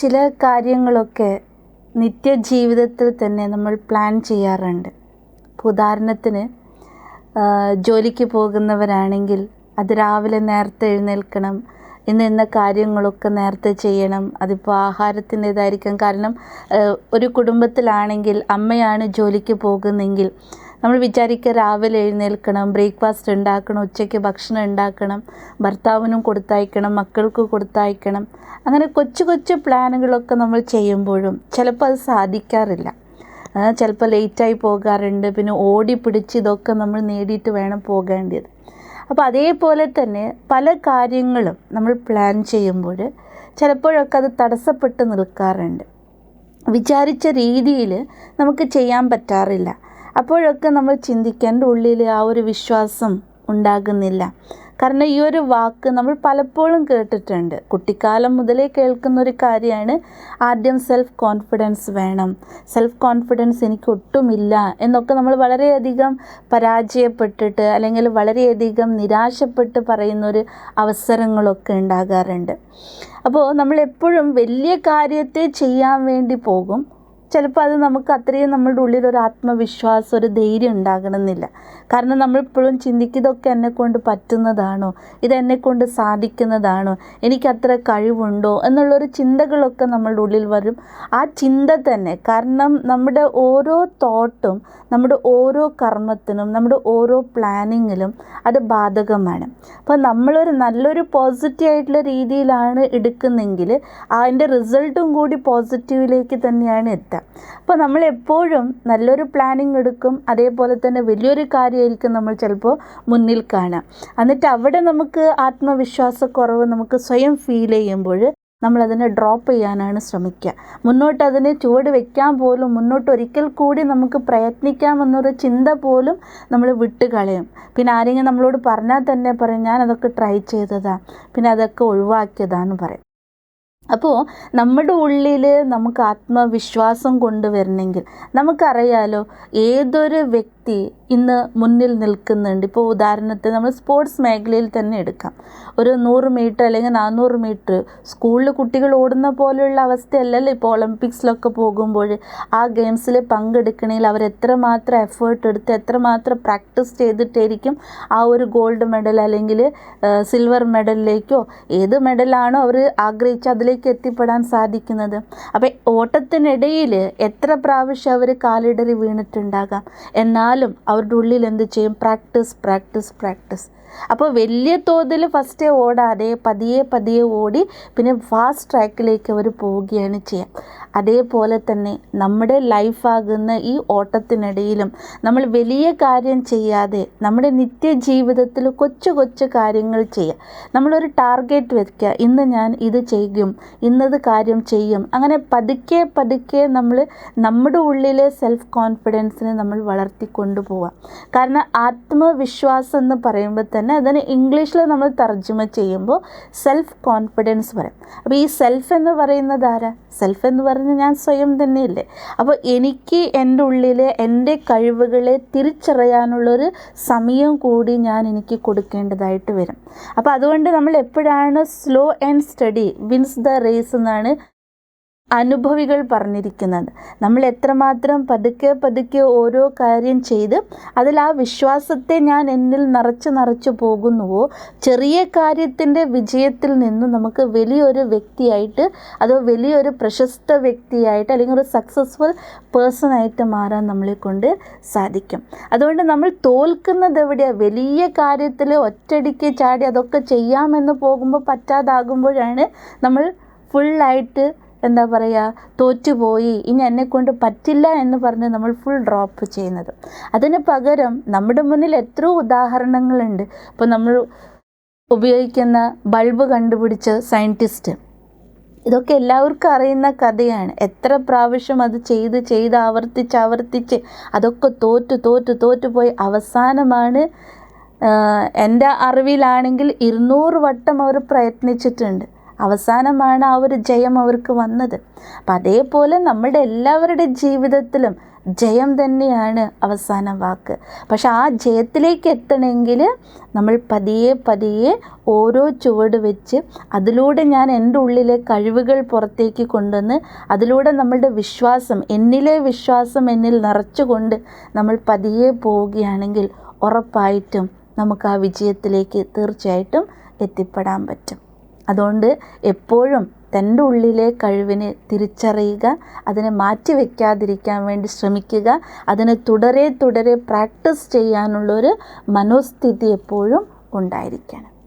ചില കാര്യങ്ങളൊക്കെ നിത്യജീവിതത്തിൽ തന്നെ നമ്മൾ പ്ലാൻ ചെയ്യാറുണ്ട്. ഉദാഹരണത്തിന് ജോലിക്ക് പോകുന്നവരാണെങ്കിൽ അത് രാവിലെ നേരത്തെ എഴുന്നേൽക്കണം ഇന്ന ഇന്ന കാര്യങ്ങളൊക്കെ നേരത്തെ ചെയ്യണം അതിപ്പോൾ ആഹാരത്തിന്റേതായിരിക്കാം. കാരണം ഒരു കുടുംബത്തിലാണെങ്കിൽ അമ്മയാണ് ജോലിക്ക് പോകുന്നെങ്കിൽ നമ്മൾ വിചാരിക്കുക രാവിലെ എഴുന്നേൽക്കണം ബ്രേക്ക്ഫാസ്റ്റ് ഉണ്ടാക്കണം ഉച്ചയ്ക്ക് ഭക്ഷണം ഉണ്ടാക്കണം ഭർത്താവിനും കൊടുത്തയക്കണം മക്കൾക്ക് കൊടുത്തയക്കണം. അങ്ങനെ കൊച്ചു കൊച്ചു പ്ലാനുകളൊക്കെ നമ്മൾ ചെയ്യുമ്പോഴും ചിലപ്പോൾ അത് സാധിക്കാറില്ല. ചിലപ്പോൾ ലേറ്റായി പോകാറുണ്ട് പിന്നെ ഓടി പിടിച്ച് ഇതൊക്കെ നമ്മൾ നേടിയിട്ട് വേണം പോകേണ്ടത്. അപ്പോൾ അതേപോലെ തന്നെ പല കാര്യങ്ങളും നമ്മൾ പ്ലാൻ ചെയ്യുമ്പോൾ ചിലപ്പോഴൊക്കെ അത് തടസ്സപ്പെട്ട് നിൽക്കാറുണ്ട്. വിചാരിച്ച രീതിയിൽ നമുക്ക് ചെയ്യാൻ പറ്റാറില്ല. അപ്പോഴൊക്കെ നമ്മൾ ചിന്തിക്കേണ്ട ഉള്ളിൽ ആ ഒരു വിശ്വാസം ഉണ്ടാകുന്നില്ല. കാരണം ഈ ഒരു വാക്ക് നമ്മൾ പലപ്പോഴും കേട്ടിട്ടുണ്ട്. കുട്ടിക്കാലം മുതലേ കേൾക്കുന്ന ഒരു കാര്യമാണ് ആദ്യം സെൽഫ് കോൺഫിഡൻസ് വേണം. സെൽഫ് കോൺഫിഡൻസ് എനിക്ക് ഒട്ടുമില്ല എന്നൊക്കെ നമ്മൾ വളരെയധികം പരാജയപ്പെട്ടിട്ട് അല്ലെങ്കിൽ വളരെയധികം നിരാശപ്പെട്ട് പറയുന്നൊരു അവസരങ്ങളൊക്കെ ഉണ്ടാകാറുണ്ട്. അപ്പോൾ നമ്മൾ എപ്പോഴും വലിയ കാര്യത്തെ ചെയ്യാൻ വേണ്ടി പോകും. ചിലപ്പോൾ അത് നമുക്ക് അത്രയും നമ്മളുടെ ഉള്ളിൽ ഒരു ആത്മവിശ്വാസം ഒരു ധൈര്യം ഉണ്ടാകണമെന്നില്ല. കാരണം നമ്മൾ ഇപ്പോഴും ചിന്തിക്കും ഇതൊക്കെ എന്നെ കൊണ്ട് പറ്റുന്നതാണോ? ഇതെന്നെക്കൊണ്ട് സാധിക്കുന്നതാണോ? എനിക്കത്ര കഴിവുണ്ടോ? എന്നുള്ളൊരു ചിന്തകളൊക്കെ നമ്മളുടെ ഉള്ളിൽ വരും. ആ ചിന്ത തന്നെ കാരണം നമ്മുടെ ഓരോ തോട്ടും നമ്മുടെ ഓരോ കർമ്മത്തിനും നമ്മുടെ ഓരോ പ്ലാനിങ്ങിലും അത് ബാധകമാണ്. അപ്പോൾ നമ്മളൊരു നല്ലൊരു പോസിറ്റീവ് ആയിട്ടുള്ള രീതിയിലാണ് എടുക്കുന്നെങ്കിൽ അതിന്റെ റിസൾട്ടും കൂടി പോസിറ്റീവിലേക്ക് തന്നെയാണ് എത്തുക. അപ്പോൾ നമ്മൾ എപ്പോഴും നല്ലൊരു പ്ലാനിങ് എടുക്കും അതേപോലെ തന്നെ വലിയൊരു കാര്യമായിരിക്കും നമ്മൾ ചിലപ്പോൾ മുന്നിൽ കാണാം എന്നിട്ട് അവിടെ നമുക്ക് ആത്മവിശ്വാസക്കുറവ് നമുക്ക് സ്വയം ഫീൽ ചെയ്യുമ്പോൾ നമ്മൾ അതിനെ ഡ്രോപ്പ് ചെയ്യാനാണ് ശ്രമിക്കുക. മുന്നോട്ട് അതിനെ ചുവട് വെക്കാൻ പോലും മുന്നോട്ട് ഒരിക്കൽ കൂടി നമുക്ക് പ്രയത്നിക്കാമെന്നൊരു ചിന്ത പോലും നമ്മൾ വിട്ട് കളയും. പിന്നെ ആരെങ്കിലും നമ്മളോട് പറഞ്ഞാൽ തന്നെ പറയും ഞാൻ അതൊക്കെ ട്രൈ ചെയ്തതാണ് പിന്നെ അതൊക്കെ ഒഴിവാക്കിയതാന്ന് പറയും. അപ്പോൾ നമ്മുടെ ഉള്ളിൽ നമുക്ക് ആത്മവിശ്വാസം കൊണ്ടുവരണമെങ്കിൽ നമുക്കറിയാലോ ഏതൊരു വ്യക്തി ഇന്ന് മുന്നിൽ നിൽക്കുന്നുണ്ട്. ഇപ്പോൾ ഉദാഹരണത്തിന് നമ്മൾ സ്പോർട്സ് മേഖലയിൽ തന്നെ എടുക്കാം. ഒരു നൂറ് മീറ്റർ അല്ലെങ്കിൽ നാനൂറ് മീറ്റർ സ്കൂളിൽ കുട്ടികൾ ഓടുന്ന പോലെയുള്ള അവസ്ഥയല്ലല്ലോ ഇപ്പോൾ ഒളിമ്പിക്സിലൊക്കെ പോകുമ്പോൾ. ആ ഗെയിംസിൽ പങ്കെടുക്കണമെങ്കിൽ അവർ എത്രമാത്രം എഫേർട്ട് എടുത്ത് എത്രമാത്രം പ്രാക്ടീസ് ചെയ്തിട്ടായിരിക്കും ആ ഒരു ഗോൾഡ് മെഡൽ അല്ലെങ്കിൽ സിൽവർ മെഡലിലേക്കോ ഏത് മെഡലാണോ അവർ ആഗ്രഹിച്ച് അതിലേക്ക് എത്തിപ്പെടാൻ സാധിക്കുന്നത്. അപ്പോൾ ഓട്ടത്തിനിടയിൽ എത്ര പ്രാവശ്യം അവർ കാലിടറി വീണിട്ടുണ്ടാകാം? എന്നാലും അവരുടെ ഉള്ളിൽ എന്ത് ചെയ്യും? Practice practice practice. അപ്പോൾ വലിയ തോതിൽ ഫസ്റ്റേ ഓടാതെ പതിയെ പതിയെ ഓടി പിന്നെ ഫാസ്റ്റ് ട്രാക്കിലേക്ക് അവർ പോവുകയാണ് ചെയ്യുക അതേപോലെ തന്നെ നമ്മുടെ ലൈഫാകുന്ന ഈ ഓട്ടത്തിനിടയിലും നമ്മൾ വലിയ കാര്യം ചെയ്യാതെ നമ്മുടെ നിത്യജീവിതത്തിൽ കൊച്ചു കൊച്ചു കാര്യങ്ങൾ ചെയ്യുക നമ്മളൊരു ടാർഗറ്റ് വയ്ക്കുക ഇന്ന് ഞാൻ ഇത് ചെയ്യും ഇന്നത് കാര്യം ചെയ്യും. അങ്ങനെ പതുക്കെ പതുക്കെ നമ്മൾ നമ്മുടെ ഉള്ളിലെ സെൽഫ് കോൺഫിഡൻസിനെ നമ്മൾ വളർത്തിക്കൊണ്ടു പോവാം കാരണം ആത്മവിശ്വാസം എന്ന് പറയുമ്പോൾ തന്നെ അതിന് ഇംഗ്ലീഷിൽ നമ്മൾ തർജമ ചെയ്യുമ്പോൾ സെൽഫ് കോൺഫിഡൻസ് പറയും. അപ്പോൾ ഈ സെൽഫ് എന്ന് പറയുന്നത് ആരാ? സെൽഫ് എന്ന് പറയുന്നത് ഞാൻ സ്വയം തന്നെയല്ലേ. അപ്പോൾ എനിക്ക് എന്റെ ഉള്ളിലെ എന്റെ കഴിവുകളെ തിരിച്ചറിയാനുള്ളൊരു സമയം കൂടി ഞാൻ എനിക്ക് കൊടുക്കേണ്ടതായിട്ട് വരും. അപ്പോൾ അതുകൊണ്ട് നമ്മൾ എപ്പോഴാണ് slow and steady wins the race എന്നാണ് അനുഭവികൾ പറഞ്ഞിരിക്കുന്നത്. നമ്മൾ എത്രമാത്രം പതുക്കെ പതുക്കെ ഓരോ കാര്യം ചെയ്ത് അതിൽ ആ വിശ്വാസത്തെ ഞാൻ എന്നിൽ നിറച്ച് നിറച്ച് പോകുന്നുവോ ചെറിയ കാര്യത്തിന്റെ വിജയത്തിൽ നിന്ന് നമുക്ക് വലിയൊരു വ്യക്തിയായിട്ട് അതോ വലിയൊരു പ്രശസ്ത വ്യക്തിയായിട്ട് അല്ലെങ്കിൽ ഒരു സക്സസ്ഫുൾ പേഴ്സണായിട്ട് മാറാൻ നമ്മളെ കൊണ്ട് സാധിക്കും. അതുകൊണ്ട് നമ്മൾ തോൽക്കുന്നത് എവിടെയാണ് വലിയ കാര്യത്തിൽ ഒറ്റടിക്ക് ചാടി അതൊക്കെ ചെയ്യാമെന്ന് പോകുമ്പോൾ പറ്റാതാകുമ്പോഴാണ് നമ്മൾ ഫുള്ളായിട്ട് എന്താ പറയുക തോറ്റുപോയി ഇനി എന്നെ കൊണ്ട് പറ്റില്ല എന്ന് പറഞ്ഞ് നമ്മൾ ഫുൾ ഡ്രോപ്പ് ചെയ്യുന്നത്. അതിന് പകരം നമ്മുടെ മുന്നിൽ എത്രയോ ഉദാഹരണങ്ങളുണ്ട്. ഇപ്പോൾ നമ്മൾ ഉപയോഗിക്കുന്ന ബൾബ് കണ്ടുപിടിച്ച സയന്റിസ്റ്റ് ഇതൊക്കെ എല്ലാവർക്കും അറിയുന്ന കഥയാണ്. എത്ര പ്രാവശ്യം അത് ചെയ്ത് ചെയ്ത് ആവർത്തിച്ച് ആവർത്തിച്ച് അതൊക്കെ തോറ്റു തോറ്റു തോറ്റു പോയി. അവസാനമാണ് എന്റെ അറിവിലാണെങ്കിൽ ഇരുന്നൂറ് വട്ടം അവർ പ്രയത്നിച്ചിട്ടുണ്ട്. അവസാനമാണ് ആ ഒരു ജയം അവർക്ക് വന്നത്. അപ്പം അതേപോലെ നമ്മുടെ എല്ലാവരുടെ ജീവിതത്തിലും ജയം തന്നെയാണ് അവസാന വാക്ക്. പക്ഷെ ആ ജയത്തിലേക്ക് എത്തണമെങ്കിൽ നമ്മൾ പതിയെ പതിയെ ഓരോ ചുവട് വെച്ച് അതിലൂടെ ഞാൻ എന്റെ ഉള്ളിലെ കഴിവുകൾ പുറത്തേക്ക് കൊണ്ടുവന്ന് അതിലൂടെ നമ്മളുടെ വിശ്വാസം എന്നിലെ വിശ്വാസം എന്നിൽ നിറച്ചുകൊണ്ട് നമ്മൾ പതിയെ പോവുകയാണെങ്കിൽ ഉറപ്പായിട്ടും നമുക്ക് ആ വിജയത്തിലേക്ക് തീർച്ചയായിട്ടും എത്തിപ്പെടാൻ പറ്റും. അതുകൊണ്ട് എപ്പോഴും തന്റെ ഉള്ളിലെ കഴിവിനെ തിരിച്ചറിയുക അതിനെ മാറ്റി വയ്ക്കാതിരിക്കാൻ വേണ്ടി ശ്രമിക്കുക അതിനെ തുടരെ തുടരെ പ്രാക്ടീസ് ചെയ്യാനുള്ളൊരു മനോസ്ഥിതി എപ്പോഴും ഉണ്ടായിരിക്കണം.